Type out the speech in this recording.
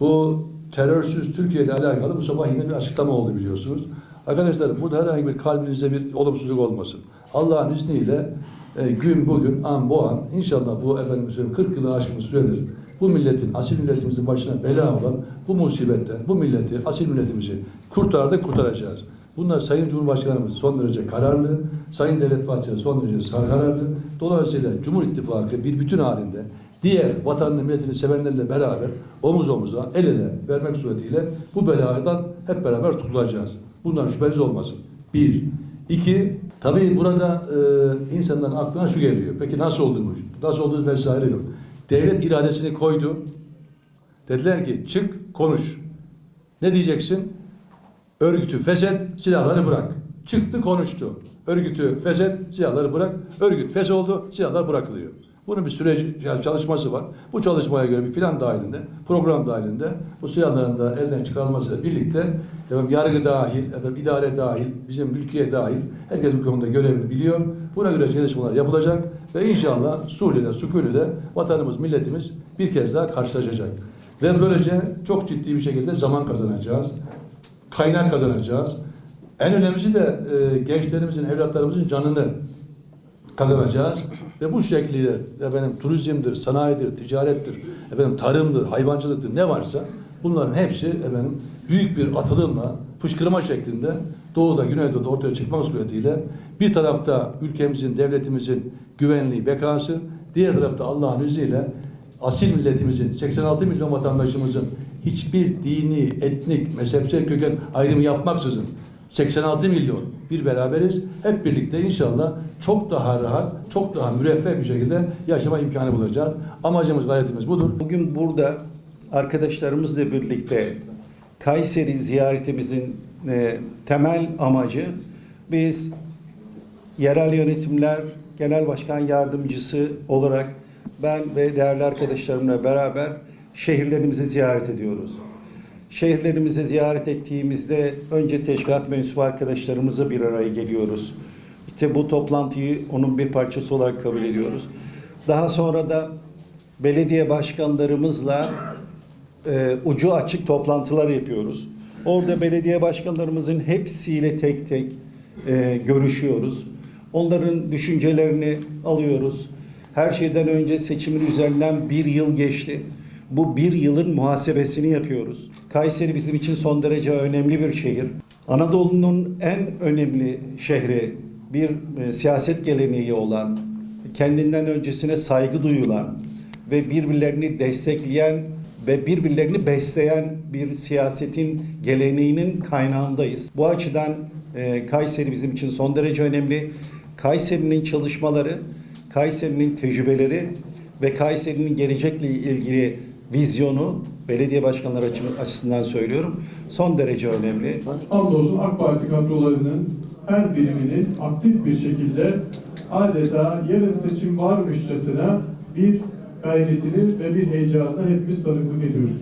Bu terörsüz Türkiye ile alakalı bu sabah yine bir açıklama oldu biliyorsunuz. Arkadaşlar burada herhangi bir kalbinize bir olumsuzluk olmasın. Allah'ın izniyle e, gün bugün an bu an inşallah bu efendim söyleyeyim 40 yılı aşkın süredir bu milletin, asil milletimizin başına bela olan bu musibetten, bu milleti, asil milletimizi kurtardık, kurtaracağız. Bunlar Sayın Cumhurbaşkanımız son derece kararlı, Sayın Devlet Bahçeli son derece kararlı. Dolayısıyla Cumhur İttifakı bir bütün halinde diğer vatanını, milletini sevenlerle beraber omuz omuza, el ele vermek suretiyle bu beladan hep beraber tutulacağız. Bundan şüpheniz olmasın. Bir. İki, tabii burada e, insanların aklına şu geliyor. Peki nasıl oldu bu? Nasıl oldu vesaire yok. Devlet iradesini koydu. Dediler ki çık konuş. Ne diyeceksin? Örgütü feshet, silahları bırak. Çıktı konuştu. Örgütü feshet, silahları bırak. Örgüt fesholdu, silahlar bırakılıyor. Bunun bir süreci, yani çalışması var. Bu çalışmaya göre bir plan dahilinde, program dahilinde bu silahların da elden çıkarılmasıyla birlikte efendim, yargı dahil, efendim, idare dahil, bizim mülkiye dahil herkes bu konuda görevini biliyor. Buna göre çalışmalar yapılacak ve inşallah Suriye'de, Sükûrü'de vatanımız, milletimiz bir kez daha karşılaşacak. Ve böylece çok ciddi bir şekilde zaman kazanacağız kaynak kazanacağız. En önemlisi de e, gençlerimizin, evlatlarımızın canını kazanacağız. Ve bu şekliyle efendim turizmdir, sanayidir, ticarettir, efendim tarımdır, hayvancılıktır ne varsa bunların hepsi efendim büyük bir atılımla fışkırma şeklinde doğuda, güneydoğuda ortaya çıkmak suretiyle bir tarafta ülkemizin, devletimizin güvenliği, bekası, diğer tarafta Allah'ın izniyle asil milletimizin, 86 milyon vatandaşımızın hiçbir dini, etnik, mezhepsel köken ayrımı yapmaksızın 86 milyon bir beraberiz. Hep birlikte inşallah çok daha rahat, çok daha müreffeh bir şekilde yaşama imkanı bulacağız. Amacımız, gayretimiz budur. Bugün burada arkadaşlarımızla birlikte Kayseri ziyaretimizin e, temel amacı biz yerel yönetimler genel başkan yardımcısı olarak ben ve değerli arkadaşlarımla beraber şehirlerimizi ziyaret ediyoruz. Şehirlerimizi ziyaret ettiğimizde önce teşkilat mensubu arkadaşlarımızla bir araya geliyoruz. İşte bu toplantıyı onun bir parçası olarak kabul ediyoruz. Daha sonra da belediye başkanlarımızla e, ucu açık toplantılar yapıyoruz. Orada belediye başkanlarımızın hepsiyle tek tek e, görüşüyoruz. Onların düşüncelerini alıyoruz. Her şeyden önce seçimin üzerinden bir yıl geçti. Bu bir yılın muhasebesini yapıyoruz. Kayseri bizim için son derece önemli bir şehir. Anadolu'nun en önemli şehri, bir e, siyaset geleneği olan, kendinden öncesine saygı duyulan ve birbirlerini destekleyen ve birbirlerini besleyen bir siyasetin geleneğinin kaynağındayız. Bu açıdan e, Kayseri bizim için son derece önemli. Kayseri'nin çalışmaları, Kayseri'nin tecrübeleri ve Kayseri'nin gelecekle ilgili vizyonu belediye başkanları açı- açısından söylüyorum son derece önemli. Hamdolsun AK Parti kadrolarının her biriminin aktif bir şekilde adeta yarın seçim varmışçasına bir gayretini ve bir heyecanına hepimiz tanıklık ediyoruz.